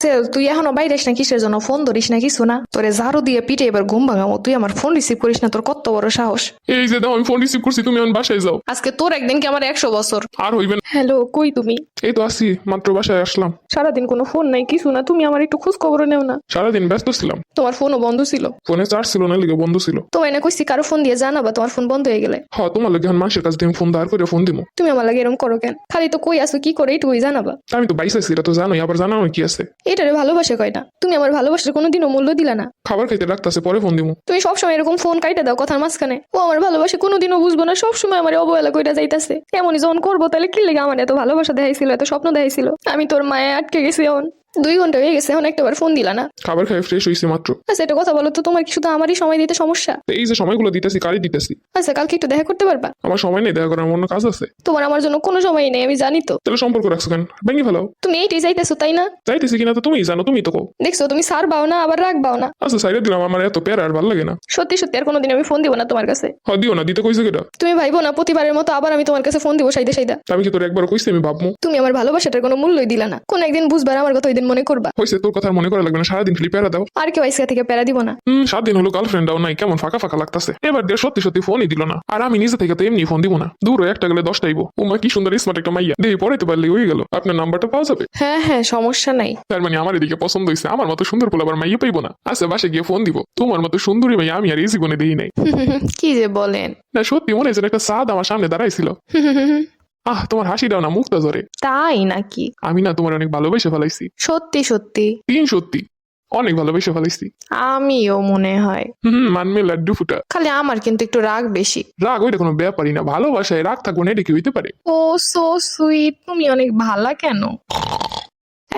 Sell তুই এখনও বাইরেস না কিসের জন্য ফোন ধরিস না কিছু না তোরে ঝাড়ু দিয়ে পিঠে এবার ঘুম ভাঙাবো তুই আমার ফোন রিসিভ করিস না তোর কত বড় সাহস এই যে দাও আমি ফোন রিসিভ করছি তুমি আমার বাসায় যাও আজকে তোর একদিন কি আমার একশো বছর আর হইবে না হ্যালো কই তুমি এই তো আসি মাত্র বাসায় আসলাম সারাদিন কোনো ফোন নাই কিছু না তুমি আমার একটু খোঁজ খবর নেও না সারাদিন ব্যস্ত ছিলাম তোমার ফোনও বন্ধ ছিল ফোনে চার্জ ছিল না লিগে বন্ধ ছিল তো এনে কইছি কারও ফোন দিয়ে জানাবা তোমার ফোন বন্ধ হয়ে গেলে হ্যাঁ তোমার লাগে এখন মানুষের কাছে আমি ফোন দাঁড় করে ফোন দিব তুমি আমার লাগে এরকম করো কেন খালি তো কই আসো কি করে এইটুকুই জানাবা আমি তো বাইসে এটা তো জানোই আবার জানাও কি আছে এটারে ভালোবাসা কয় না। তুমি আমার ভালোবাসার কোনোদিনও মূল্য দিলা না। খাবার খাইতে রাখতেছে পরে ফোন দিব তুমি সবসময় এরকম ফোন কাইটা দাও কথার মাঝখানে। ও আমার ভালোবাসে কোনোদিনও বুঝব না সবসময় আমার অবহেলা কইটা যাইতাছে। এমনই যখন করব তাহলে কি লেগে আমার এত ভালোবাসা দেখাইছিল এত স্বপ্ন দেখাইছিল? আমি তোর মায়ে আটকে গেছি এখন। দুই ঘণ্টা হয়ে গেছে এখন একটাবার ফোন দিলা না। খাবার খাই ফ্রেশ হয়েছে মাত্র। আচ্ছা এটা কথা বলো তো তোমার কি শুধু আমারই সময় দিতে সমস্যা? তো এই যে সময়গুলো দিতেছি কারই দিতেছি? আচ্ছা কালকে একটু দেখা করতে পারবা? আমার সময় নেই দেখা করার অন্য কাজ আছে? তোমার আমার জন্য কোনো সময় নেই আমি জানি তো। তাহলে সম্পর্ক রাখছো কেন? ভেঙে ফেলাও তুমি এইটাই চাইতেছো তাই না? চাইতেছি কিনা তো তুমি জানো তুমি তো কও। দেখছ তুমি সার বাও না আবার রাখবাও না। আচ্ছা সাইডে দিলাম আমার এত প্যারা আর ভালো লাগে না। সত্যি সত্যি আর কোনোদিন আমি ফোন দিব না তোমার কাছে। হ দিও না দিতে কইছে কেটা তুমি ভাইবো না প্রতিবারের মতো আবার আমি তোমার কাছে ফোন দিব সাইদা সাইদা। আমি কি তোর একবার কইছি আমি ভাবমু? তুমি আমার ভালোবাসাটার কোনো মূল্যই দিলা না। কোন একদিন বুঝবার আমার কথা ওই দিন মনে করবা? হয়েছে তোর কথা মনে করা লাগবে না সারাদিন খালি প্যারা দাও। আর কেউ আইসকা থেকে প্যারা দিব না। হুম সাত দিন হলো গার্লফ্রেন্ডটাও নাই কেমন ফাঁকা ফাঁকা লাগতাছে। এবার দিয়ে সত্যি সত্যি ফোনই দিল না। আর আমি নিজে থেকে তো এমনি ফোন দিব না। দূর হয়ে একটা গেলে দশটাইবো ও মা কি সুন্দর স্মার্ট একটা মাইয়া। দেখি পড়াইতে পারলে হয়ে গেল। আপনার নাম্বারটা পাওয়া যাবে? হ্যাঁ হ্যাঁ সমস্যা নাই। তার মানে আমার এদিকে পছন্দ হয়েছে আমার মতো সুন্দর পোলা আবার মাইয়া পাইবো না। আচ্ছা বাসে গিয়ে ফোন দিব। তোমার মতো সুন্দরী মাইয়া আমি আর এই জীবনে দিই নাই। কি যে বলেন। না সত্যি মনে হয়েছে একটা সাদ আমার সামনে দাঁড়াইছিল। আহ তোমার হাসি দাও না মুখটা ধরে। তাই নাকি? আমি না তোমার অনেক ভালোবেসে ফেলাইছি। সত্যি সত্যি। তিন সত্যি অনেক ভালোবেসে ফেলাইছি। আমিও মনে হয়। হুম মানমে লাড্ডু ফুটা। খালি আমার কিন্তু একটু রাগ বেশি। রাগ ওইটা কোনো ব্যাপারই না ভালোবাসায় রাগ থাকব না এটা কি হইতে পারে? ও সো সুইট তুমি অনেক ভালা কেন?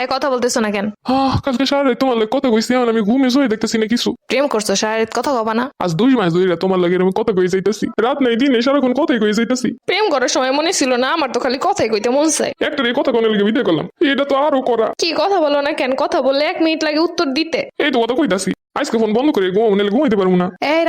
এই কথা বলতেছো না কেন? আহ কালকে সারা তোমার লাগে কথা কইছি এখন আমি ঘুমে শুয়ে দেখতেছি না কিছু। প্রেম করছ সারা কথা কবা না। আজ দুই মাস ধরে তোমার লাগে আমি কথা কই যাইতেছি। রাত নাই দিনে সারাক্ষণ কথাই কই যাইতেছি। প্রেম করার সময় মনে ছিল না আমার তো খালি কথাই কইতে মন চায়। একটা এই কথা কোনে লেগে ভিডিও করলাম? এটা তো আরও করা। কি কথা বলো না কেন? কথা বললে এক মিনিট লাগে উত্তর দিতে। এই তো কথা কইতাছি। আজকে ফোন বন্ধ করে ঘুমাবো নাহলে ঘুমাইতে পারব না। এই